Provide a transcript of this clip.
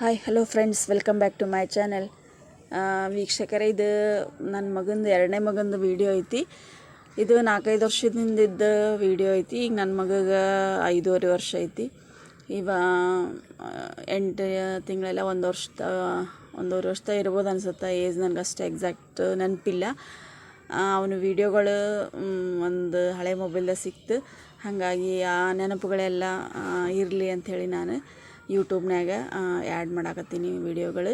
Hi hello friends welcome back to my channel ವೀಕ್ಷಕರೇ, ಇದು ನನ್ನ ಮಗಂದು ಎರಡನೇ ಮಗಂದು ವೀಡಿಯೋ ಐತಿ. ಇದು ನಾಲ್ಕೈದು ವರ್ಷದಿಂದಿದ್ದ ವೀಡಿಯೋ ಐತಿ. ಈಗ ನನ್ನ ಮಗಗೆ ಐದೂವರೆ ವರ್ಷ ಐತಿ. ಇವ ಎಂಟು ತಿಂಗಳೆಲ್ಲ ಒಂದು ವರ್ಷ ಒಂದೂವರೆ ವರ್ಷ ಇರ್ಬೋದು ಅನ್ಸುತ್ತೆ. ಏಜ್ ನನಗೆ ಅಷ್ಟು ಎಕ್ಸಾಕ್ಟ್ ನೆನಪಿಲ್ಲ. ಅವನ ವೀಡಿಯೋಗಳು ಒಂದು ಹಳೆ ಮೊಬೈಲ್ದಾಗ ಸಿಕ್ತು. ಹಾಗಾಗಿ ಆ ನೆನಪುಗಳೆಲ್ಲ ಇರಲಿ ಅಂಥೇಳಿ ನಾನು. ಯೂಟ್ಯೂಬ್ನಾಗ ಆ್ಯಡ್ ಮಾಡಾಕತ್ತೀನಿ ವೀಡಿಯೋಗಳು